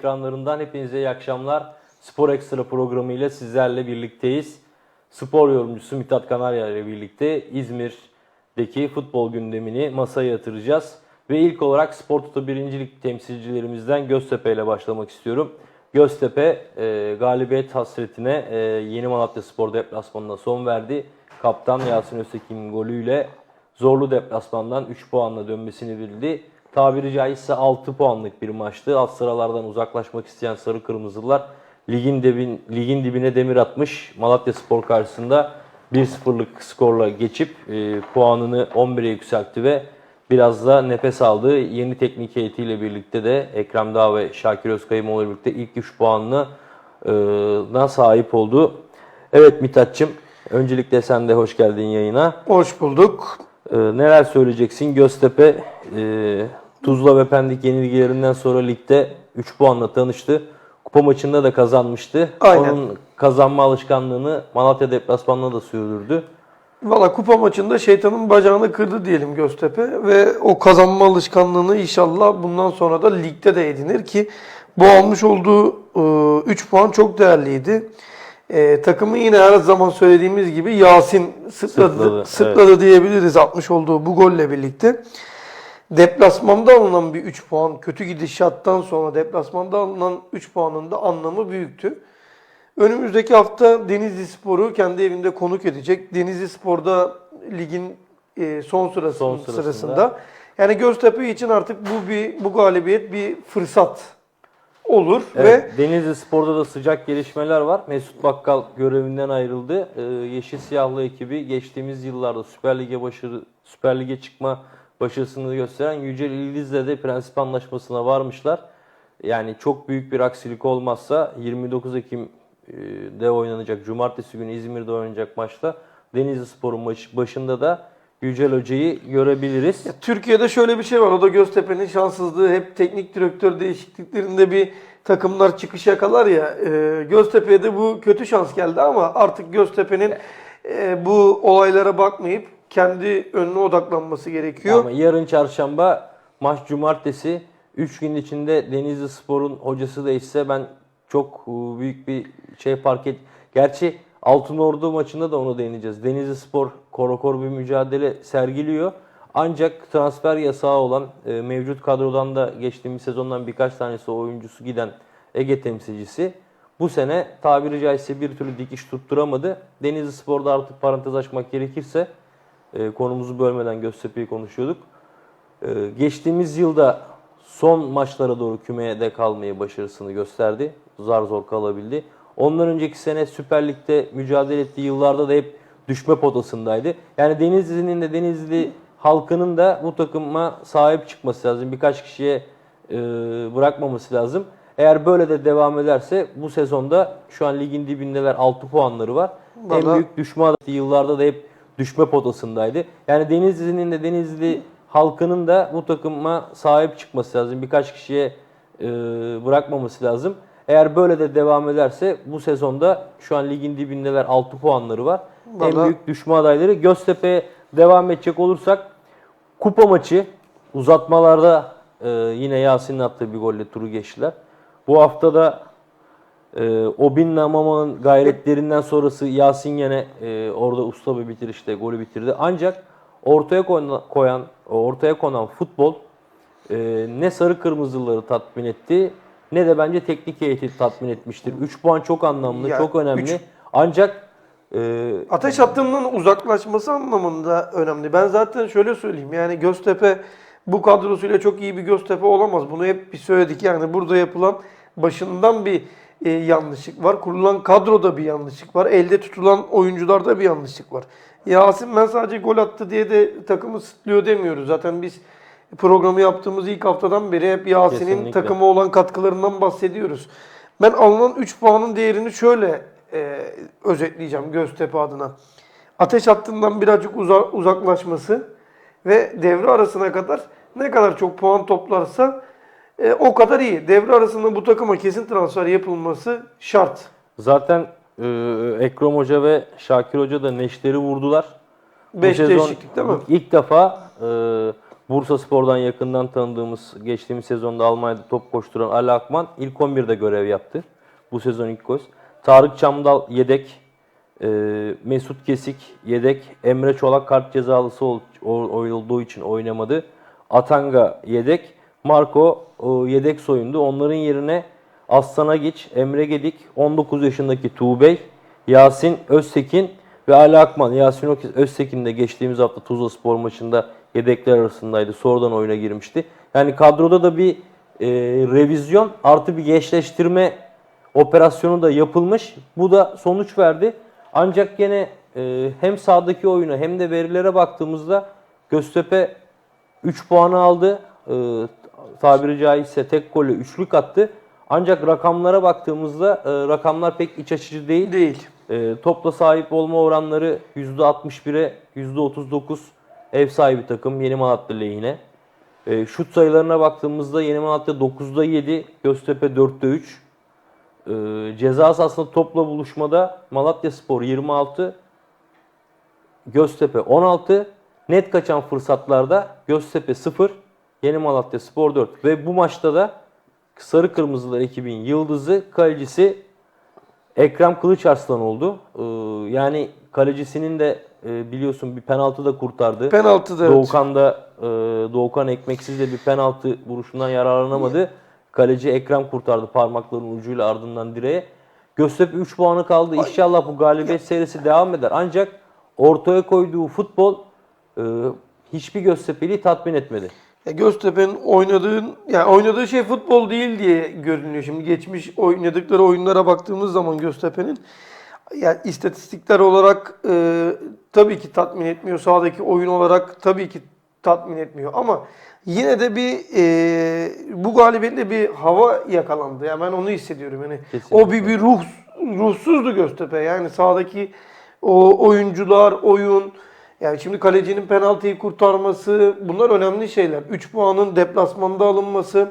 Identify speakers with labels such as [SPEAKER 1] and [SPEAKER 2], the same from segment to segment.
[SPEAKER 1] Ekranlarından hepinize iyi akşamlar. Spor Ekstra programı ile sizlerle birlikteyiz. Spor yorumcusu Mithat Kanarya ile birlikte İzmir'deki futbol gündemini masaya yatıracağız. Ve ilk olarak Spor Toto 1. Lig temsilcilerimizden Göztepe ile başlamak istiyorum. Göztepe e, galibiyet hasretine e, Yeni Malatya Spor deplasmanına son verdi. Kaptan Yasin Öztekin'in golüyle zorlu deplasmandan 3 puanla dönmesini bildi. Tabiri caizse 6 puanlık bir maçtı. Alt sıralardan uzaklaşmak isteyen Sarı Kırmızılar ligin, dibin, ligin dibine demir atmış. Malatya Spor karşısında 1-0'lık skorla geçip e, puanını 11'e yükseltti ve biraz da nefes aldı. Yeni teknik heyetiyle birlikte de Ekrem Dağ ve Şakir Özkayımoğlu ile birlikte ilk 3 puanına e, sahip oldu. Evet Mithat'cığım öncelikle sen de hoş geldin yayına.
[SPEAKER 2] Hoş bulduk.
[SPEAKER 1] Ee, neler söyleyeceksin? Göztepe e, Tuzla ve Pendik yenilgilerinden sonra ligde 3 puanla tanıştı. Kupa maçında da kazanmıştı.
[SPEAKER 2] Aynen.
[SPEAKER 1] Onun kazanma alışkanlığını Malatya deplasmanına da sürdürdü.
[SPEAKER 2] Valla kupa maçında şeytanın bacağını kırdı diyelim Göztepe ve o kazanma alışkanlığını inşallah bundan sonra da ligde de edinir ki bu almış olduğu 3 puan çok değerliydi. E, takımı yine her zaman söylediğimiz gibi Yasin sırtladı,
[SPEAKER 1] Sırtladı,
[SPEAKER 2] sırtladı diyebiliriz atmış olduğu bu golle birlikte. Deplasmanda alınan bir 3 puan, kötü gidişattan sonra deplasmanda alınan 3 puanın da anlamı büyüktü. Önümüzdeki hafta Denizli Spor'u kendi evinde konuk edecek. Denizli Spor'da ligin e, son sırası,
[SPEAKER 1] Son
[SPEAKER 2] sırasında.
[SPEAKER 1] sırasında.
[SPEAKER 2] Yani Göztepe için artık bu bir bu galibiyet bir fırsat olur
[SPEAKER 1] Evet, Denizli Spor'da da sıcak gelişmeler var. Mesut Bakkal görevinden ayrıldı. Ee, Yeşil Siyahlı ekibi geçtiğimiz yıllarda Süper Lig'e başarı Süper Lig'e çıkma başarısını gösteren Yücel İldiz'le de prensip anlaşmasına varmışlar. Yani çok büyük bir aksilik olmazsa 29 Ekim'de oynanacak Cumartesi günü İzmir'de oynanacak maçta Denizli Spor'un maç- başında da Yücel Hoca'yı görebiliriz.
[SPEAKER 2] ve Türkiye'de şöyle bir şey var. O da Göztepe'nin şanssızlığı. Hep teknik direktör değişikliklerinde bir takımlar çıkış yakalar ya. E, Göztepe'ye de bu kötü şans geldi ama artık Göztepe'nin e, bu olaylara bakmayıp kendi önüne odaklanması gerekiyor.
[SPEAKER 1] Ama yarın çarşamba maç cumartesi 3 gün içinde Denizli Spor'un hocası değişse ben çok e, büyük bir şey fark et. Gerçi Altınordu maçında da onu değineceğiz. Denizli Spor korokor bir mücadele sergiliyor. Ancak transfer yasağı olan e, mevcut kadrodan da geçtiğimiz sezondan birkaç tanesi oyuncusu giden Ege temsilcisi bu sene tabiri caizse bir türlü dikiş tutturamadı. Denizli Spor'da artık parantez açmak gerekirse e, konumuzu bölmeden Göztepe'yi konuşuyorduk. E, geçtiğimiz yılda son maçlara doğru kümeye de kalmayı başarısını gösterdi. Zar zor kalabildi. Ondan önceki sene Süper Lig'de mücadele ettiği yıllarda da hep düşme potasındaydı. Yani Denizli'nin de Denizli halkının da bu takıma sahip çıkması lazım. Birkaç kişiye e, bırakmaması lazım. Eğer böyle de devam ederse bu sezonda şu an ligin dibindeler 6 puanları var. En
[SPEAKER 2] Vallahi-
[SPEAKER 1] büyük düşme adeti yıllarda da hep düşme potasındaydı. Yani Denizli'nin de Denizli halkının da bu takıma sahip çıkması lazım. Birkaç kişiye e, bırakmaması lazım. Eğer böyle de devam ederse bu sezonda şu an ligin dibindeler 6 puanları var. En
[SPEAKER 2] Vallahi-
[SPEAKER 1] büyük düşme adayları. Göztepe'ye devam edecek olursak kupa maçı uzatmalarda e, yine Yasin'in attığı bir golle turu geçtiler. Bu hafta da e, Obin'le Mama'nın gayretlerinden sonrası Yasin yine e, orada usta bir bitirişte golü bitirdi. Ancak ortaya koyan, koyan ortaya konan futbol e, ne sarı kırmızıları tatmin etti ne de bence teknik heyeti tatmin etmiştir. 3 puan çok anlamlı,
[SPEAKER 2] Ya,
[SPEAKER 1] çok önemli.
[SPEAKER 2] üç-
[SPEAKER 1] Ancak e,
[SPEAKER 2] Ateş hattından uzaklaşması anlamında önemli. Ben zaten şöyle söyleyeyim. Yani Göztepe bu kadrosuyla çok iyi bir Göztepe olamaz. Bunu hep bir söyledik. Yani burada yapılan başından bir e, yanlışlık var. Kurulan kadroda bir yanlışlık var. Elde tutulan oyuncularda bir yanlışlık var. Yasin ben sadece gol attı diye de takımı sıtlıyor demiyoruz. Zaten biz programı yaptığımız ilk haftadan beri hep Yasin'in takıma olan katkılarından bahsediyoruz. Ben alınan 3 puanın değerini şöyle e, özetleyeceğim Göztepe adına. Ateş hattından birazcık uza- uzaklaşması ve devre arasına kadar ne kadar çok puan toplarsa e, o kadar iyi. Devre arasında bu takıma kesin transfer yapılması şart.
[SPEAKER 1] zaten e, Ekrem Hoca ve Şakir Hoca da neşteri vurdular. Bu
[SPEAKER 2] Beş
[SPEAKER 1] sezon
[SPEAKER 2] değişiklik değil mi?
[SPEAKER 1] İlk defa e, Bursa Spor'dan yakından tanıdığımız, geçtiğimiz sezonda Almanya'da top koşturan Ali Akman ilk 11'de görev yaptı. Bu sezon ilk kez. Tarık Çamdal yedek, e, Mesut Kesik yedek, Emre Çolak kart cezalısı ol- olduğu için oynamadı. Atanga yedek, Marco o, yedek soyundu. Onların yerine Aslan Agiç, Emre Gedik, 19 yaşındaki Tuğbey, Yasin Öztekin ve Ali Akman. Yasin Öztekin de geçtiğimiz hafta Tuzla Spor maçında yedekler arasındaydı. Sonradan oyuna girmişti. Yani kadroda da bir e, revizyon artı bir gençleştirme operasyonu da yapılmış. Bu da sonuç verdi. Ancak gene e, hem sahadaki oyuna hem de verilere baktığımızda Göztepe 3 puanı aldı. E, tabiri caizse tek golü üçlük attı. Ancak rakamlara baktığımızda e, rakamlar pek iç açıcı değil.
[SPEAKER 2] Değil.
[SPEAKER 1] E, topla sahip olma oranları %61'e %39 ev sahibi takım Yeni Malatya lehine. E, şut sayılarına baktığımızda Yeni Malatya 9'da 7, Göztepe 4'te 3. E, ceza sahasında topla buluşmada Malatya Spor 26, Göztepe 16. Net kaçan fırsatlarda Göztepe 0, Yeni Malatya Spor 4. Ve bu maçta da Sarı Kırmızılar ekibin yıldızı, kalecisi Ekrem Kılıçarslan oldu. Ee, yani kalecisinin de e, biliyorsun bir penaltı da kurtardı.
[SPEAKER 2] Penaltıda evet.
[SPEAKER 1] Doğukan da e, Doğukan ekmeksiz de bir penaltı vuruşundan yararlanamadı. Kaleci Ekrem kurtardı parmaklarının ucuyla ardından direğe. Göztepe 3 puanı kaldı. İnşallah bu galibiyet serisi devam eder. Ancak ortaya koyduğu futbol e, hiçbir Göztepe'li tatmin etmedi.
[SPEAKER 2] Ya Göztepe'nin oynadığı yani oynadığı şey futbol değil diye görünüyor. Şimdi geçmiş oynadıkları oyunlara baktığımız zaman Göztepe'nin yani istatistikler olarak e, tabii ki tatmin etmiyor. Sahadaki oyun olarak tabii ki tatmin etmiyor. Ama yine de bir e, bu galibiyetle bir hava yakalandı. Yani ben onu hissediyorum. Yani
[SPEAKER 1] Kesinlikle.
[SPEAKER 2] o bir bir ruh ruhsuzdu Göztepe. Yani sahadaki o oyuncular, oyun yani şimdi kalecinin penaltıyı kurtarması bunlar önemli şeyler. 3 puanın deplasmanda alınması.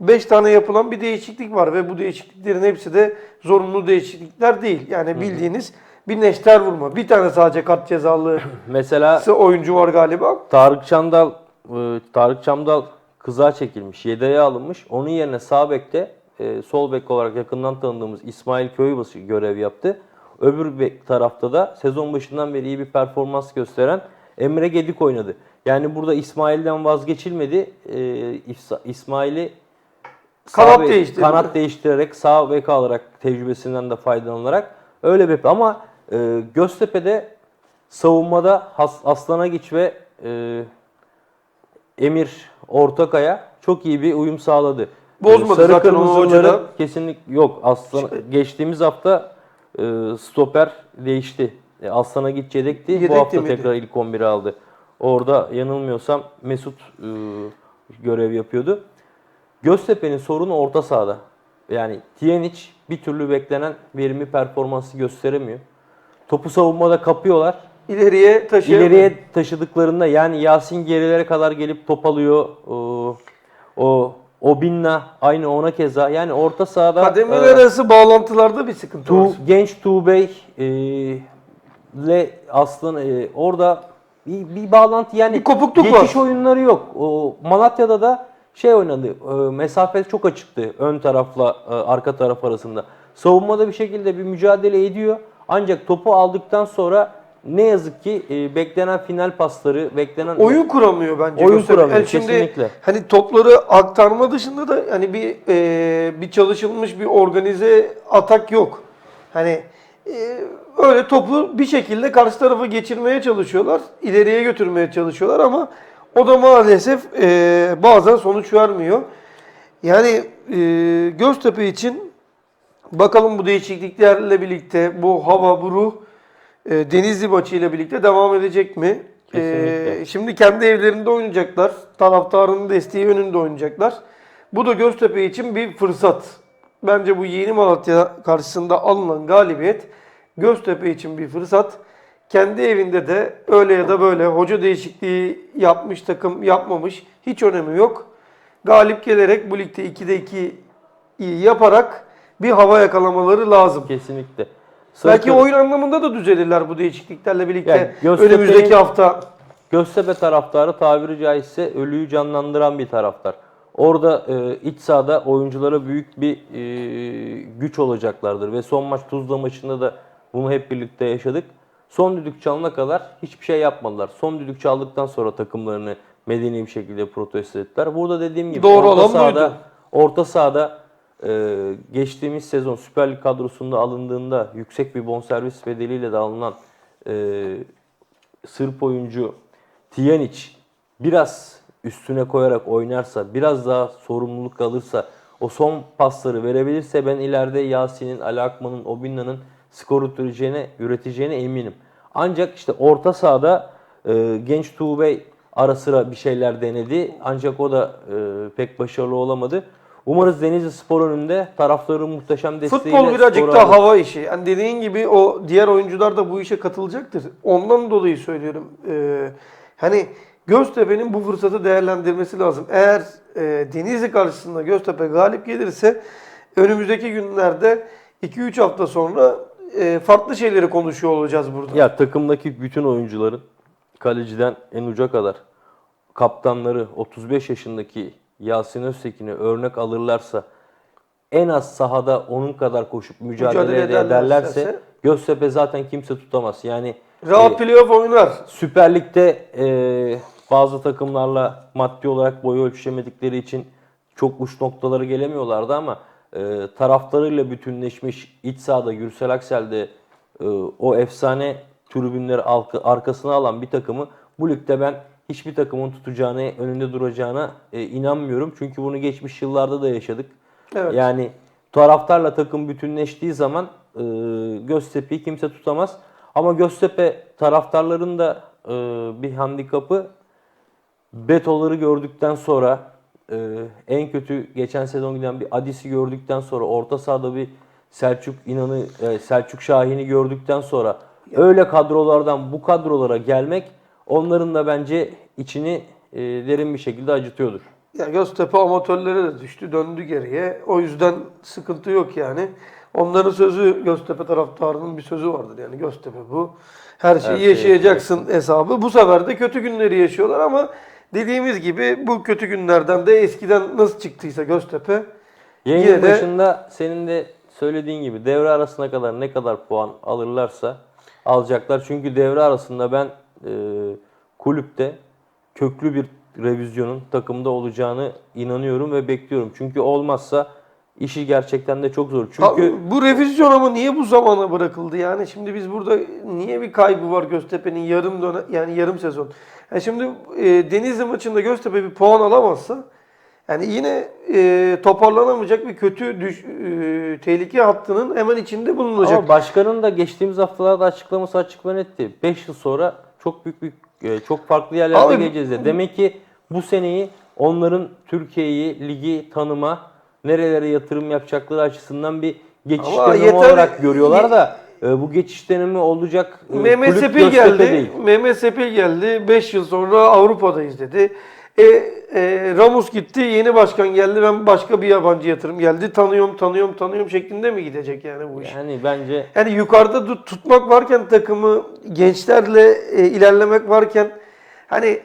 [SPEAKER 2] 5 tane yapılan bir değişiklik var ve bu değişikliklerin hepsi de zorunlu değişiklikler değil. Yani bildiğiniz bir neşter vurma. Bir tane sadece kart cezalı
[SPEAKER 1] Mesela
[SPEAKER 2] oyuncu var galiba.
[SPEAKER 1] Tarık Çamdal e, Tarık Çamdal kıza çekilmiş, yedeğe alınmış. Onun yerine sağ bekte e, sol bek olarak yakından tanıdığımız İsmail Köybaşı görev yaptı. Öbür tarafta da sezon başından beri iyi bir performans gösteren Emre Gedik oynadı. Yani burada İsmail'den vazgeçilmedi. E, İsa- İsmail'i
[SPEAKER 2] Kanat değiştirdi.
[SPEAKER 1] kanat değiştirerek sağ bek alarak tecrübesinden de faydalanarak öyle bir ama e, Göztepe'de savunmada Has, Aslan Agiç ve e, Emir Ortakaya çok iyi bir uyum sağladı.
[SPEAKER 2] Bozmadı
[SPEAKER 1] Sarı
[SPEAKER 2] zaten o
[SPEAKER 1] Kırmızıların
[SPEAKER 2] hoca da.
[SPEAKER 1] Kesinlik yok. Aslan geçtiğimiz hafta e, stoper değişti. E, Aslan Agiç yedekti.
[SPEAKER 2] Yedekti
[SPEAKER 1] Bu hafta
[SPEAKER 2] miydi?
[SPEAKER 1] tekrar ilk 11'i aldı. Orada yanılmıyorsam Mesut e, görev yapıyordu. Göztepe'nin sorunu orta sahada. Yani Tiyanic bir türlü beklenen verimi performansı gösteremiyor. Topu savunmada kapıyorlar.
[SPEAKER 2] İleriye taşıyamıyor.
[SPEAKER 1] İleriye taşıdıklarında yani Yasin gerilere kadar gelip top alıyor. O, o Obinna aynı ona keza. Yani orta sahada
[SPEAKER 2] Kademeler
[SPEAKER 1] e,
[SPEAKER 2] arası bağlantılarda bir sıkıntı var.
[SPEAKER 1] Tu, genç Tuğbey e, ile Aslan e, orada bir, bir bağlantı yani
[SPEAKER 2] Bir kopukluk
[SPEAKER 1] geçiş
[SPEAKER 2] var.
[SPEAKER 1] oyunları yok. O Malatya'da da şey oynadı. E, mesafe çok açıktı ön tarafla e, arka taraf arasında. Savunmada bir şekilde bir mücadele ediyor. Ancak topu aldıktan sonra ne yazık ki e, beklenen final pasları, beklenen
[SPEAKER 2] Oyun kuramıyor bence.
[SPEAKER 1] Oyun kuramıyor,
[SPEAKER 2] Yani şimdi
[SPEAKER 1] kesinlikle.
[SPEAKER 2] hani topları aktarma dışında da hani bir e, bir çalışılmış bir organize atak yok. Hani e, öyle topu bir şekilde karşı tarafa geçirmeye çalışıyorlar, ileriye götürmeye çalışıyorlar ama o da maalesef e, bazen sonuç vermiyor. Yani e, Göztepe için bakalım bu değişikliklerle birlikte bu hava, bu ruh e, Denizli maçıyla birlikte devam edecek mi?
[SPEAKER 1] Kesinlikle.
[SPEAKER 2] E, şimdi kendi evlerinde oynayacaklar. Taraftarın desteği önünde oynayacaklar. Bu da Göztepe için bir fırsat. Bence bu Yeni Malatya karşısında alınan galibiyet Göztepe için bir fırsat. Kendi evinde de öyle ya da böyle hoca değişikliği yapmış takım yapmamış hiç önemi yok. Galip gelerek bu ligde 2'de 2 iyi yaparak bir hava yakalamaları lazım.
[SPEAKER 1] kesinlikle.
[SPEAKER 2] Belki
[SPEAKER 1] Sarı-
[SPEAKER 2] oyun anlamında da düzelirler bu değişikliklerle birlikte.
[SPEAKER 1] Yani Göztepe'nin-
[SPEAKER 2] Önümüzdeki hafta
[SPEAKER 1] Göztepe taraftarı tabiri caizse ölüyü canlandıran bir taraftar. Orada e, iç sahada oyunculara büyük bir e, güç olacaklardır ve son maç Tuzla maçında da bunu hep birlikte yaşadık. Son düdük çalana kadar hiçbir şey yapmadılar. Son düdük çaldıktan sonra takımlarını medeni bir şekilde protesto ettiler. Burada dediğim gibi
[SPEAKER 2] Doğru
[SPEAKER 1] orta
[SPEAKER 2] olan
[SPEAKER 1] sahada,
[SPEAKER 2] buydu.
[SPEAKER 1] orta sahada e, geçtiğimiz sezon Süper Lig kadrosunda alındığında yüksek bir bonservis bedeliyle de alınan e, Sırp oyuncu Tijanic biraz üstüne koyarak oynarsa, biraz daha sorumluluk alırsa, o son pasları verebilirse ben ileride Yasin'in, Ali Akman'ın, Obinna'nın skor üreteceğine, üreteceğine eminim. Ancak işte orta sahada e, genç Tuğbey ara sıra bir şeyler denedi. Ancak o da e, pek başarılı olamadı. Umarız Denizli Spor önünde taraftarın muhteşem desteğiyle
[SPEAKER 2] Futbol birazcık da hava işi. Yani dediğin gibi o diğer oyuncular da bu işe katılacaktır. Ondan dolayı söylüyorum. Ee, hani Göztepe'nin bu fırsatı değerlendirmesi lazım. Eğer e, Denizli karşısında Göztepe galip gelirse önümüzdeki günlerde 2-3 hafta sonra e, farklı şeyleri konuşuyor olacağız burada.
[SPEAKER 1] Ya takımdaki bütün oyuncuların kaleciden en uca kadar kaptanları 35 yaşındaki Yasin Öztekin'i örnek alırlarsa en az sahada onun kadar koşup mücadele,
[SPEAKER 2] Mücadele
[SPEAKER 1] ederlerse,
[SPEAKER 2] ederlerse-
[SPEAKER 1] Göztepe zaten kimse tutamaz. Yani
[SPEAKER 2] Rahat
[SPEAKER 1] e,
[SPEAKER 2] playoff oynar.
[SPEAKER 1] Süper Lig'de e, bazı takımlarla maddi olarak boy ölçüşemedikleri için çok uç noktalara gelemiyorlardı ama e, taraftarıyla bütünleşmiş iç sahada Gürsel Aksel'de e, o efsane tribünleri arkasına alan bir takımı bu ligde ben hiçbir takımın tutacağına, önünde duracağına e, inanmıyorum. Çünkü bunu geçmiş yıllarda da yaşadık.
[SPEAKER 2] Evet.
[SPEAKER 1] Yani taraftarla takım bütünleştiği zaman e, Göztepe'yi kimse tutamaz. Ama Göztepe taraftarların da e, bir handikapı Betoları gördükten sonra e, en kötü geçen sezon giden bir Adis'i gördükten sonra orta sahada bir Selçuk İnan'ı e, Selçuk Şahin'i gördükten sonra öyle kadrolardan bu kadrolara gelmek onların da bence içini e, derin bir şekilde acıtıyordur.
[SPEAKER 2] Ya Göztepe amatörlere de düştü, döndü geriye. O yüzden sıkıntı yok yani. Onların sözü Göztepe taraftarının bir sözü vardır yani Göztepe bu. Her şeyi
[SPEAKER 1] şeyi
[SPEAKER 2] yaşayacaksın hesabı. Bu sefer de kötü günleri yaşıyorlar ama dediğimiz gibi bu kötü günlerden de eskiden nasıl çıktıysa Göztepe
[SPEAKER 1] Yayının
[SPEAKER 2] Yine de-
[SPEAKER 1] başında senin de söylediğin gibi devre arasına kadar ne kadar puan alırlarsa alacaklar. Çünkü devre arasında ben kulüpte köklü bir revizyonun takımda olacağını inanıyorum ve bekliyorum. Çünkü olmazsa işi gerçekten de çok zor. Çünkü
[SPEAKER 2] Abi, bu revizyon ama niye bu zamana bırakıldı yani? Şimdi biz burada niye bir kaybı var Göztepe'nin yarım dönem yani yarım sezon. Yani şimdi e, Denizli maçında Göztepe bir puan alamazsa yani yine e, toparlanamayacak bir kötü düş, e, tehlike hattının hemen içinde bulunacak.
[SPEAKER 1] Ama başkanın da geçtiğimiz haftalarda açıklaması açık ve netti. 5 yıl sonra çok büyük bir e, çok farklı yerlerde
[SPEAKER 2] Abi-
[SPEAKER 1] geleceğiz de. Demek ki bu seneyi onların Türkiye'yi, ligi tanıma, nerelere yatırım yapacakları açısından bir geçiş dönemi
[SPEAKER 2] yeter-
[SPEAKER 1] olarak görüyorlar da e, bu geçiş dönemi olacak e, Göztepe
[SPEAKER 2] geldi.
[SPEAKER 1] değil.
[SPEAKER 2] Sepil geldi. 5 yıl sonra Avrupa'dayız dedi. E, e, Ramos gitti. Yeni başkan geldi. Ben başka bir yabancı yatırım geldi. Tanıyorum, tanıyorum, tanıyorum şeklinde mi gidecek yani bu iş?
[SPEAKER 1] Yani bence
[SPEAKER 2] Yani yukarıda tut- tutmak varken takımı gençlerle e, ilerlemek varken hani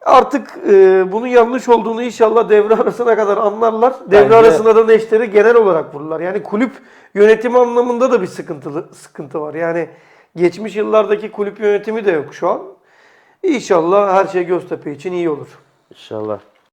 [SPEAKER 2] artık e, bunun yanlış olduğunu inşallah devre arasına kadar anlarlar. Devre
[SPEAKER 1] Bence-
[SPEAKER 2] arasında da neşteri genel olarak vururlar. Yani kulüp yönetimi anlamında da bir sıkıntılı sıkıntı var. Yani geçmiş yıllardaki kulüp yönetimi de yok şu an. İnşallah her şey Göztepe için iyi olur.
[SPEAKER 1] İnşallah